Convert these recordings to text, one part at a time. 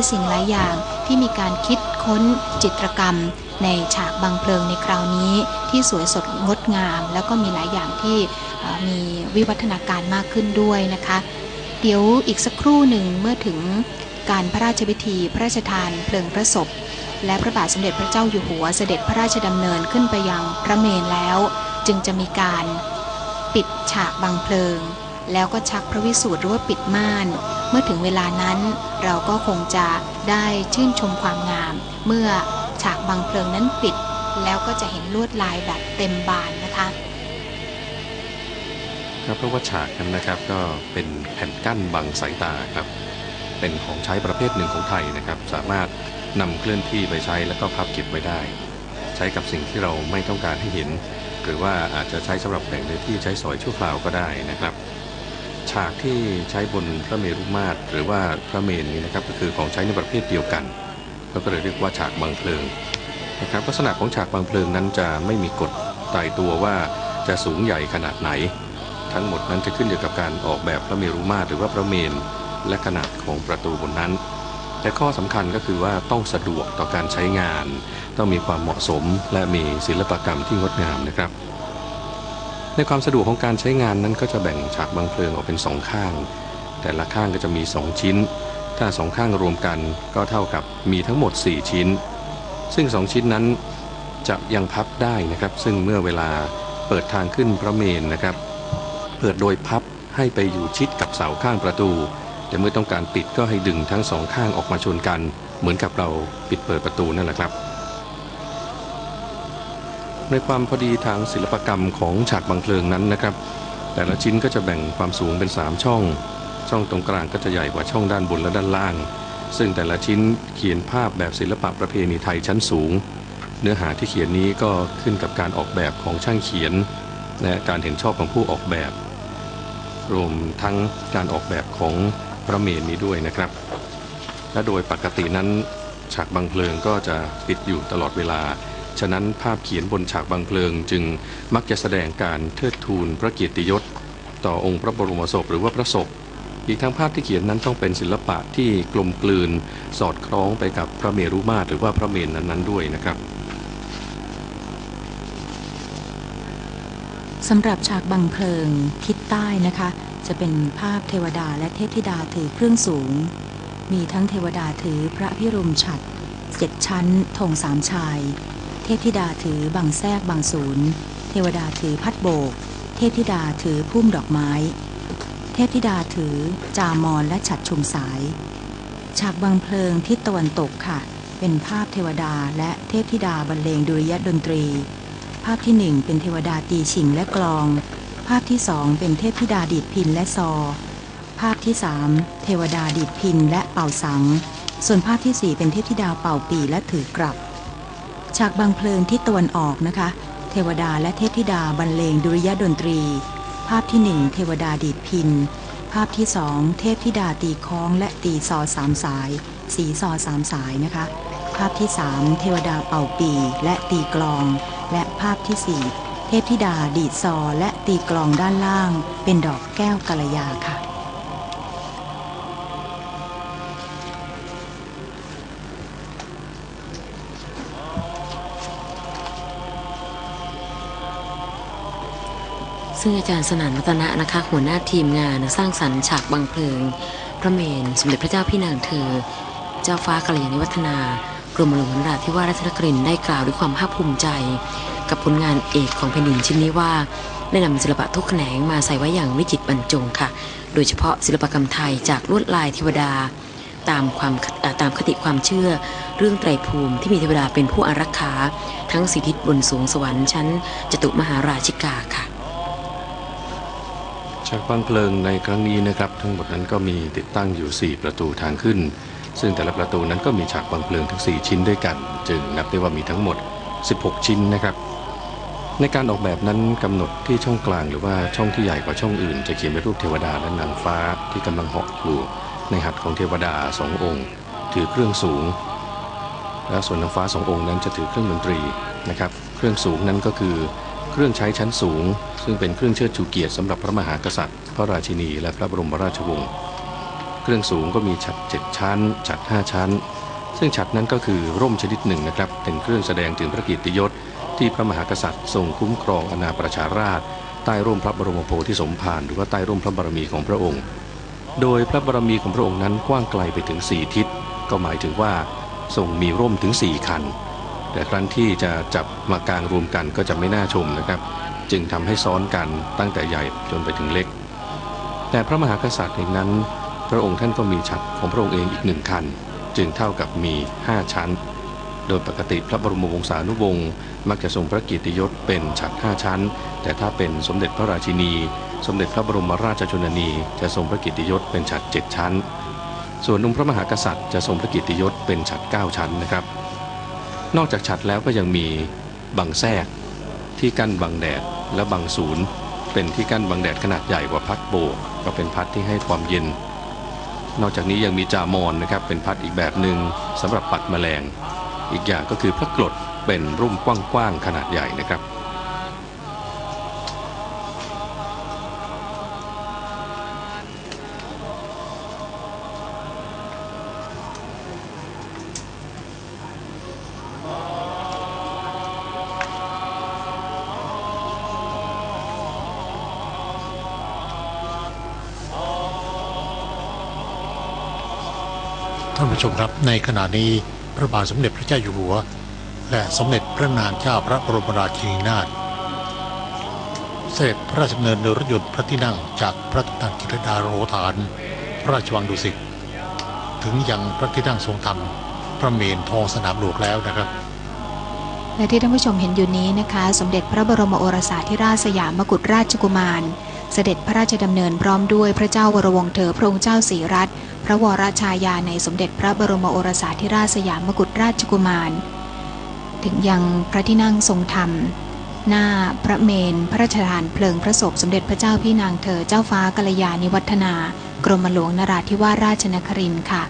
อ้สิ่งหลายอย่างที่มีการคิดค้นจิตรกรรม ในฉากบางเพลิงในคราวนี้ ที่สวยสดงดงาม แล้วก็มีหลายอย่างที่มีวิวัฒนาการมากขึ้นด้วยนะคะ เดี๋ยวอีกสักครู่หนึ่งเมื่อถึงการพระราชพิธีพระราชทานเพลิงพระศพ และพระบาทสมเด็จพระเจ้าอยู่หัวเสด็จพระราชดำเนินขึ้นไปยังพระเมนแล้ว จึงจะมีการปิดฉากบางเพลิง แล้วก็ชักพระวิสูตรหรือว่าปิดม่าน เมื่อถึงเวลานั้นเราก็คงจะได้ชื่นชมความงาม เมื่อฉากบางเพลิงนั้นปิด แล้วก็จะเห็นลวดลายแบบเต็มบานนะคะครับเพราะว่าฉากนั้นนะครับก็เป็นแผ่นกั้นบังสายตาครับ เป็นของใช้ประเภทหนึ่งของไทยนะครับ สามารถนำเคลื่อนที่ไปใช้แล้วก็พับเก็บไว้ได้ ใช้กับสิ่งที่เราไม่ต้องการให้เห็น หรือว่าอาจจะใช้สำหรับแบ่งในที่ใช้สอยชั่วคราวก็ได้นะครับ ฉากที่ใช้บนพระเมรุมาตรหรือว่าพระเมนนี้นะครับก็คือของใช้ในประเภทเดียวกันเขาก็เลยเรียกว่าฉากบางเพลิงนะครับลักษณะของฉากบางเพลิงนั้นจะไม่มีกฎตายตัวว่าจะสูงใหญ่ขนาดไหน ทั้งหมดนั้นจะขึ้นอยู่กับการออกแบบพระเมรุมาตรหรือว่าพระเมนและขนาดของประตูบนนั้นแต่ข้อสำคัญก็คือว่าต้องสะดวกต่อการใช้งาน ต้องมีความเหมาะสมและมีศิลปกรรมที่งดงามนะครับ ในความสะดวกของการใช้งานนั้นก็จะแบ่งฉากบางเพลิงออกเป็นสองข้าง แต่ละข้างก็จะมี 2 ชิ้น ถ้าสองข้างรวมกันก็เท่ากับมีทั้งหมด 4 ชิ้น ซึ่ง 2 ชิ้นนั้นจะยังพับได้นะครับ ซึ่งเมื่อเวลาเปิดทางขึ้นพระเมนนะครับ เปิดโดยพับให้ไปอยู่ชิดกับเสาข้างประตู แต่เมื่อต้องการปิดก็ให้ดึงทั้งสองข้างออกมาชนกัน เหมือนกับเราปิดเปิดประตูนั่นแหละครับ ในความพอดีทางศิลปกรรมของฉากบางเพลิงนั้นนะครับ แต่ละชิ้นก็จะแบ่งความสูงเป็น 3 ช่อง ช่องตรงกลางก็จะใหญ่กว่าช่องด้านบนและด้านล่าง ซึ่งแต่ละชิ้นเขียนภาพแบบศิลปะประเพณีไทยชั้นสูง เนื้อหาที่เขียนนี้ก็ขึ้นกับการออกแบบของช่างเขียน และการเห็นชอบของผู้ออกแบบ รวมทั้งการออกแบบของพระเมนนี้ด้วยนะครับ และโดยปกตินั้นฉากบางเพลิงก็จะปิดอยู่ตลอดเวลา ฉะนั้นภาพเขียนบนฉากบางเพลิงจึงมักจะแสดงการเทิดทูนพระเกียรติยศ ต่อองค์พระบรมศพหรือว่าพระศพ อีกทั้งภาพที่เขียนนั้นต้องเป็นศิลปะที่กลมกลืน สอดคล้องไปกับพระเมรุมาตรหรือว่าพระเมนนั้นๆด้วยนะครับสำหรับฉากบังเพลิงทิศใต้นะคะ จะเป็นภาพเทวดาและเทพธิดาถือเครื่องสูง มีทั้งเทวดาถือพระพิรุมฉัดเจ็ดชั้นธงสามชาย ทพธิดาถือบางแทกบางศูนย์ เทวดาถือพัดโบก เทพธิดาถือพุ่มดอกไม้ เทพธิดาถือจามอนและฉัดชุมสาย ฉากบางเพลิงทิศตะวันตกค่ะ เป็นภาพเทวดาและเทพธิดาบรรเลงดุริยดนตรี ภาพที่หนึ่งเป็นเทวดาตีฉิงและกลอง ภาพที่สองเป็นเทพธิดาดีดพินและซอ ภาพที่สามเทวดาดีดพินและเป่าสัง ส่วนภาพที่สี่เป็นเทพธิดาเป่าปีและถือกลับ ฉากบางเพลิงทิศตะวันออกนะคะ เทวดาและเทพธิดาบรรเลงดุริยดนตรี ภาพที่หนึ่งเทวดาดีดพิน ภาพที่สองเทพธิดาตีค้องและตีซอสามสาย สีซอสามสายนะคะ ภาพที่สามเทวดาเป่าปีและตีกลอง และภาพที่สี่เทพธิดาดีดซอและตีกลองด้านล่าง เป็นดอกแก้วกัลยาค่ะ ซึ่งอาจารย์สนานรัตนะนะคะ หัวหน้าทีมงานสร้างสรรค์ฉากบังเพลิง พระเมนสมเด็จพระเจ้าพี่นางเธอ เจ้าฟ้ากัลยาณิวัฒนากรมหลวงราธิวาสราชนครินได้กล่าวด้วยความภาคภูมิใจ กับผลงานเอกของแผ่นดินชิ้นนี้ว่าได้นำศิลปะทุกแขนงมาใส่ไว้อย่างวิจิตรบรรจงค่ะ โดยเฉพาะศิลปกรรมไทยจากลวดลายเทวดา ตามความตามคติความเชื่อ เรื่องไตรภูมิที่มีเทวดาเป็นผู้อารักขา ทั้งสิทธิบนสูงสวรรค์ชั้นจตุมหาราชิกาค่ะ ฉากบางเพลิงในครั้งนี้นะครับ ทั้งหมดนั้นก็มีติดตั้งอยู่ 4 ประตูทางขึ้น ซึ่งแต่ละประตูนั้นก็มีฉากบางเพลิงทั้ง 4 ชิ้นด้วยกัน จึงนับได้ว่ามีทั้งหมด 16 ชิ้นนะครับ ในการออกแบบนั้นกำหนดที่ช่องกลางหรือว่าช่องที่ใหญ่กว่าช่องอื่น จะเขียนเป็นรูปเทวดาและนางฟ้าที่กำลังเหาะอยู่ในหัตถ์ของเทวดาสององค์ ถือเครื่องสูง และส่วนนางฟ้าสององค์นั้นจะถือเครื่องดนตรีนะครับ เครื่องสูงนั้นก็คือ เครื่องใช้ชั้นสูง ซึ่งเป็นเครื่องเชิดชูเกียรติสำหรับพระมหากษัตริย์ พระราชินี และพระบรมราชวงศ์ เครื่องสูงก็มีฉัดเจ็ดชั้น ฉัดห้าชั้น ซึ่งฉัดนั้นก็คือร่มชนิดหนึ่งนะครับ เป็นเครื่องแสดงถึงพระกียรติยศที่พระมหากษัตริย์ทรงคุ้มครองอาณาประชาราชใต้ร่มพระบรมโพธิสมภารหรือว่าใต้ร่มพระบารมีของพระองค์ โดยพระบารมีของพระองค์นั้นกว้างไกลไปถึงสี่ทิศ ก็หมายถึงว่าทรงมีร่มถึงสี่คัน แต่ครั้นที่จะจับมากางรวมกันก็จะไม่น่าชมนะครับ จึงทำให้ซ้อนกันตั้งแต่ใหญ่จนไปถึงเล็ก แต่พระมหากษัตริย์เองนั้น พระองค์ท่านก็มีฉัดของพระองค์เองอีกหนึ่งคัน จึงเท่ากับมี 5 ชั้น โดยปกติพระบรมวงศานุวงศ์มักจะทรงพระกียรติยศเป็นฉัด5ชั้น แต่ถ้าเป็นสมเด็จพระราชินี สมเด็จพระบรมราชชนนี จะทรงพระกียรติยศเป็นฉัด7ชั้น ส่วนองค์พระมหากษัตริย์จะทรงพระกียรติยศเป็นฉัด9ชั้นนะครับ นอกจากฉัดแล้วก็ยังมีบังแทรกที่กั้นบังแดดและบังศูนย์ เป็นที่กั้นบังแดดขนาดใหญ่กว่าพัดโบกก็เป็นพัดที่ให้ความเย็น นอกจากนี้ยังมีจามอนนะครับเป็นพัดอีกแบบหนึ่งสำหรับปัดแมลง อีกอย่างก็คือพระกรดเป็นร่มกว้างๆขนาดใหญ่นะครับ ท่านผู้ชมครับในขณะนี้พระบาทสมเด็จพระเจ้าอยู่หัว และสมเด็จพระนางเจ้าพระบรมราชินีนาถเสด็จพระราชดำเนินโดยรถยนต์พระที่นั่งจากพระตันกิรดาโรฐาน พระราชวังดุสิตถึงยังพระที่นั่งทรงธรรมพระเมรุทองสนามหลวงแล้วนะครับและที่ท่านผู้ชมเห็นอยู่นี้นะคะ สมเด็จพระบรมโอรสาธิราชสยามกุฎราชกุมาร เสด็จพระราชดำเนินพร้อมด้วยพระเจ้าวรวงเธอพระองค์เจ้าสีรัตพระวรชายาในสมเด็จพระบรมโอรสาธิราชสยามกุฎราชกุมาร ถึงยังพระที่นั่งทรงธรรม หน้าพระเมนพระราชทานเพลิงพระศพสมเด็จพระเจ้าพี่นางเธอเจ้าฟ้ากัลยาณิวัฒนา กรมหลวงนราธิวาสราชนครินทร์ค่ะ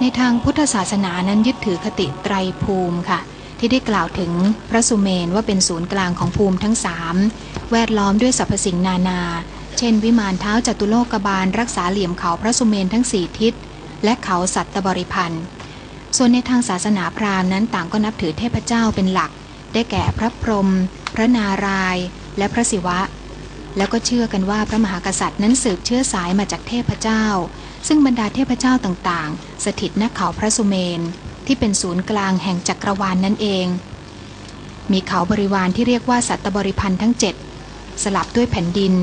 ในทางพุทธศาสนานั้นยึดถือคติไตรภูมิค่ะ ที่ได้กล่าวถึงพระสุเมนว่าเป็นศูนย์กลางของภูมิทั้งสามแวดล้อมด้วยสรรพสิ่งนานา เช่น วิมานเท้าจตุโลกบาล รักษาเหลี่ยมเขาพระสุเมนทั้งสี่ทิศ และเขาสัตตบริพันธ์ส่วนในทางศาสนาพราหมณ์นั้นต่างก็นับถือเทพเจ้าเป็นหลัก ได้แก่พระพรหมพระนารายณ์และพระศิวะ แล้วก็เชื่อกันว่าพระมหากษัตริย์นั้นสืบเชื้อสายมาจากเทพเจ้า ซึ่งบรรดาเทพเจ้าต่างๆ สถิตณเขาพระสุเมน ที่เป็นศูนย์กลางแห่งจักรวาลนนั่นเอง มีเขาบริวารที่เรียกว่าสัตบริพันธ์ทั้งเจ็ดสลับด้วยแผ่นดิน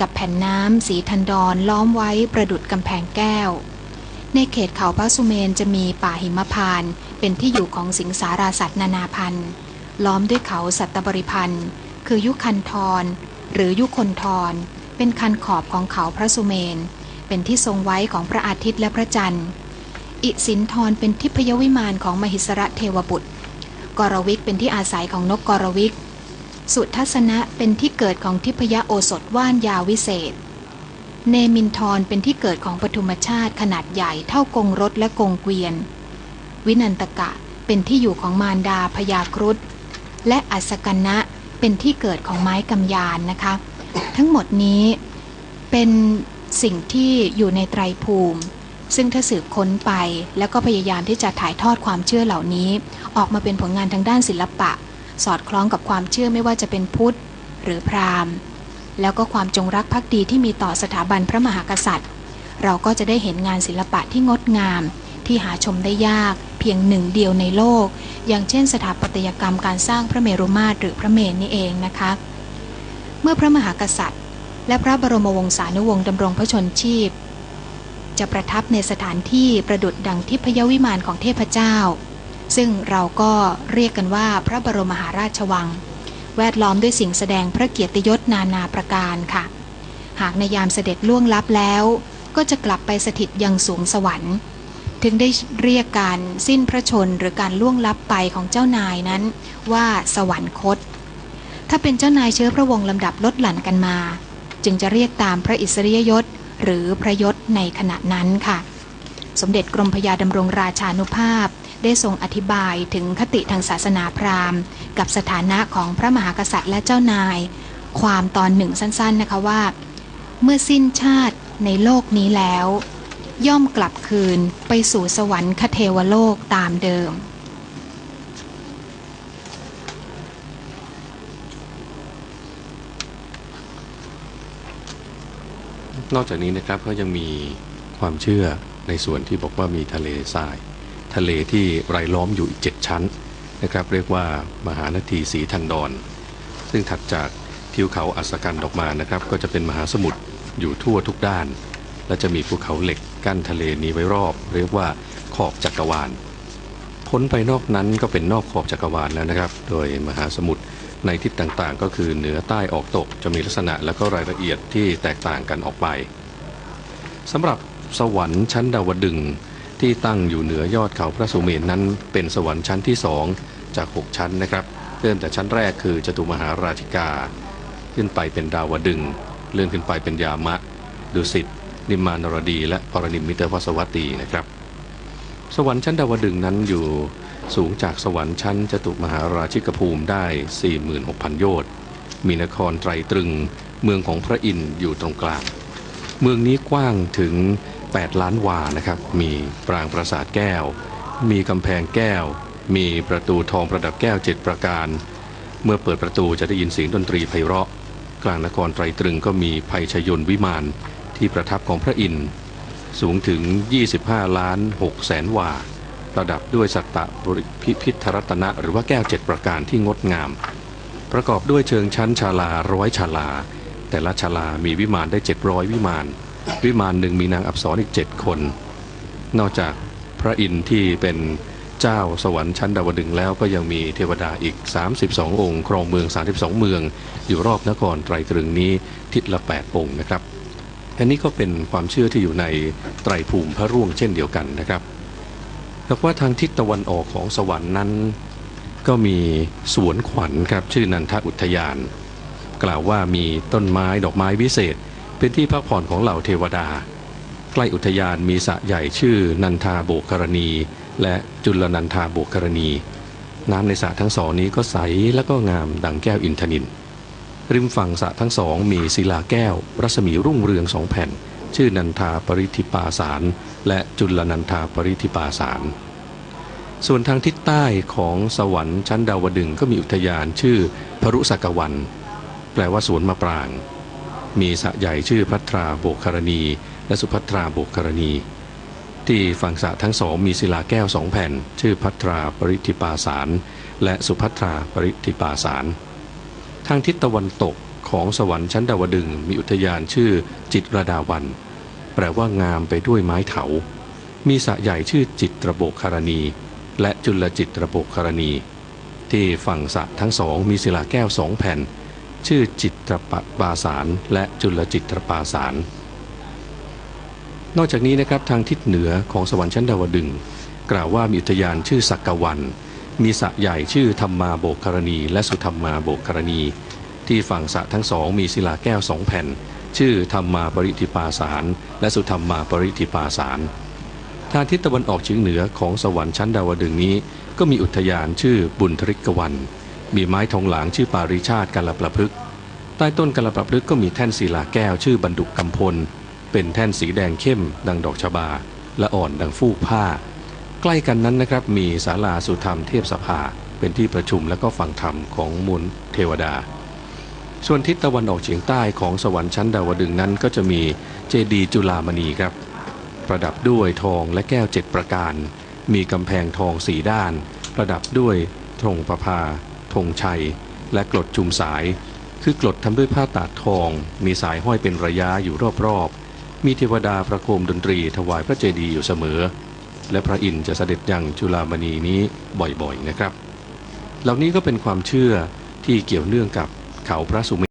กับแผ่นน้ำสีทันดอนล้อมไว้ประดุดกำแพงแก้ว ในเขตเขาพระสุเมนจะมีป่าหิมพานเป็นที่อยู่ของสิงสาราสัตว์นานาพันธุ์ ล้อมด้วยเขาสัตตบริพันธ์คือยุคันทร หรือยุคนทร เป็นคันขอบของเขาพระสุเมน เป็นที่ทรงไว้ของพระอาทิตย์และพระจันทร์ อิสินทรเป็นทิพยวิมานของมหิสระเทวบุตร กรวิกเป็นที่อาศัยของนกกรวิก สุทัศนะเป็นที่เกิดของทิพยโอสถว่านยาวิเศษ เนมินทรเป็นที่เกิดของปฐุมชาติขนาดใหญ่เท่ากงรถและกงเกวียน วินันตกะเป็นที่อยู่ของมารดาพยาครุฑและอัสกันะ เป็นที่เกิดของไม้กำยานนะคะ ทั้งหมดนี้เป็นสิ่งที่อยู่ในไตรภูมิ ซึ่งถ้าสืบค้นไปแล้วก็พยายามที่จะถ่ายทอดความเชื่อเหล่านี้ ออกมาเป็นผลงานทางด้านศิลปะ สอดคล้องกับความเชื่อไม่ว่าจะเป็นพุทธ หรือพราหมณ์ แล้วก็ความจงรักภักดีที่มีต่อสถาบันพระมหากษัตริย์ เราก็จะได้เห็นงานศิลปะที่งดงามที่หาชมได้ยาก เพียงหนึ่งเดียวในโลก อย่างเช่นสถาปัตยกรรมการสร้างพระเมรุมาตรหรือพระเมรุนี่เองนะคะ เมื่อพระมหากษัตริย์ และพระบรมวงศานุวงศ์ดำรงพระชนชีพ จะประทับในสถานที่ประดุดดังทิพยวิมานของเทพเจ้า ซึ่งเราก็เรียกกันว่าพระบรมมหาราชวัง แวดล้อมด้วยสิ่งแสดงพระเกียรติยศนานาประการค่ะ หากในยามเสด็จล่วงลับแล้ว ก็จะกลับไปสถิตยังสูงสวรรค์ ถึงได้เรียกการสิ้นพระชนหรือการล่วงลับไปของเจ้านายนั้น ว่าสวรรคต ถ้าเป็นเจ้านายเชื้อพระวงศ์ลำดับลดหลั่นกันมา จึงจะเรียกตามพระอิสริยยศหรือพระยศในขณะนั้นค่ะ สมเด็จกรมพยาดำรงราชานุภาพได้ทรงอธิบายถึงคติทางศาสนาพราหมณ์ กับสถานะของพระมหากษัตริย์และเจ้านาย ความตอนหนึ่งสั้นๆนะคะว่า เมื่อสิ้นชาติในโลกนี้แล้ว ย่อมกลับคืนไปสู่สวรรคเทวโลกตามเดิม นอกจากนี้นะครับก็ยังมีความเชื่อในส่วนที่บอกว่ามีทะเลทราย ทะเลที่รายล้อมอยู่อีกเจ็ดชั้นนะครับ เรียกว่ามหานาทีสีทันดอน ซึ่งถัดจากทิวเขาอัสกันออกมานะครับ ก็จะเป็นมหาสมุทรอยู่ทั่วทุกด้าน และจะมีภูเขาเหล็ก กั้นทะเลนี้ไว้รอบ เรียกว่าขอบจักรวาล พ้นไปนอกนั้นก็เป็นนอกขอบจักรวาลแล้วนะครับ โดยมหาสมุทรในทิศต่างๆ ก็คือเหนือใต้ออกตกจะมีลักษณะและก็รายละเอียดที่แตกต่างกันออกไปสำหรับสวรรค์ชั้นดาวดึงที่ตั้งอยู่เหนือยอดเขาพระสุเมนนั้น เป็นสวรรค์ชั้นที่สองจาก 6 ชั้นนะครับเริ่มแต่ชั้นแรกคือจตุมหาราชิกา ขึ้นไปเป็นดาวดึงเลื่อนขึ้นไปเป็นยามะดุสิต นิมมานรดี และปรนิมมิเตวสวัตตีนะครับ สวรรค์ชั้นดาวดึงนั้นอยู่สูงจากสวรรค์ชั้นจตุมหาราชิกภูมิได้ 46,000 โยชน์ มีนครไตรตรึง เมืองของพระอินทร์อยู่ตรงกลาง เมืองนี้กว้างถึง 8 ล้านวานะครับ มีปรางปราสาทแก้ว มีกำแพงแก้ว มีประตูทองประดับแก้วเจ็ดประการ เมื่อเปิดประตูจะได้ยินเสียงดนตรีไพเราะ กลางนครไตรตรึงก็มีภัยชยนวิมาน ที่ประทับของพระอินทร์สูงถึง 25 ล้าน6แสนวา ประดับด้วยสัตตบริพิพิธรัตนะ หรือว่าแก้วเจ็ดประการที่งดงาม ประกอบด้วยเชิงชั้นชาลาร้อยชาลา แต่ละชาลามีวิมานได้ 700 วิมาน วิมานหนึ่งมีนางอับสรอีก 7 คน นอกจากพระอินทร์ที่เป็นเจ้าสวรรค์ชั้นดาวดึงแล้วก็ยังมีเทวดาอีก 32 องค์ ครองเมือง 32 เมือง อยู่รอบนครไตรตรึงนี้ทิศละ 8 องค์นะครับ อันนี้ก็เป็นความเชื่อที่อยู่ในไตรภูมิพระร่วงเช่นเดียวกันนะครับหากว่าทางทิศตะวันออกของสวรรค์นั้น ก็มีสวนขวัญครับชื่อนันทอุทยาน กล่าวว่ามีต้นไม้ดอกไม้วิเศษ เป็นที่พักผ่อนของเหล่าเทวดา ใกล้อุทยานมีสระใหญ่ชื่อนันทาโบกกรณี และจุลนันทาโบกกรณี น้ำในสระทั้งสองนี้ก็ใสและก็งามดังแก้วอินทนิน ริมฝั่งสระทั้งสองมีศิลาแก้ว รัศมีรุ่งเรืองสองแผ่น ชื่อนันทาปริธิปาสาร และจุลนันทาปริธิปาสาร ส่วนทางทิศใต้ของสวรรค์ชั้นดาวดึงก็มีอุทยานชื่อพรุสกวัน แปลว่าสวนมะปราง มีสระใหญ่ชื่อพัทราโบกคารณี และสุพัทราโบกคารณี ที่ฝั่งสระทั้งสองมีศิลาแก้วสองแผ่น ชื่อพัทราปริธิปาสาร และสุพัทราปริธิปาสาร ทางทิศตะวันตกของสวรรค์ชั้นดาวดึงมีอุทยานชื่อจิตรดาวัน แปลว่างามไปด้วยไม้เถา มีสระใหญ่ชื่อจิตระโบกคารณี และจุลจิตระโบกคารณี ที่ฝั่งสระทั้งสองมีศิลาแก้วสองแผ่น ชื่อจิตรปปาสารและจุลจิตรปาสารนอกจากนี้นะครับทางทิศเหนือของสวรรค์ชั้นดาวดึงกล่าวว่ามีอุทยานชื่อสักกวัน มีสระใหญ่ชื่อธรรมาโบกคารณี และสุธรรมาโบกคารณี ที่ฝั่งสระทั้งสองมีศิลาแก้วสองแผ่น ชื่อธรรมาปริธิปาสาร และสุธรรมาปริธิปาสารทางทิศตะวันออกเฉียงเหนือของสวรรค์ชั้นดาวดึงนี้ ก็มีอุทยานชื่อบุญทริกวัน มีไม้ทองหลางชื่อปาริชาติกาลประพฤกษ์ใต้ต้นกาลประพฤกษ์ก็มีแท่นศิลาแก้วชื่อบรรดุกกำพล เป็นแท่นสีแดงเข้ม ดังดอกชบา และอ่อนดังฟูกผ้า ใกล้กันนั้นนะครับมีศาลาสุธรรมเทพสภา เป็นที่ประชุมและก็ฟังธรรมของมูลเทวดา ส่วนทิศตะวันออกเฉียงใต้ของสวรรค์ชั้นดาวดึงนั้น ก็จะมีเจดีย์จุฬามณีครับ ประดับด้วยทองและแก้วเจ็ดประการ มีกำแพงทองสีด้าน ประดับด้วยธงประภาธงชัย และกรดจุมสาย คือกรดทำด้วยผ้าตาดทอง มีสายห้อยเป็นระยะอยู่รอบๆมีเทวดาประโคมดนตรีถวายพระเจดีย์อยู่เสมอ และพระอินทร์จะเสด็จยังจุฬามณีนี้บ่อยๆนะครับ เหล่านี้ก็เป็นความเชื่อที่เกี่ยวเนื่องกับเขาพระสุเม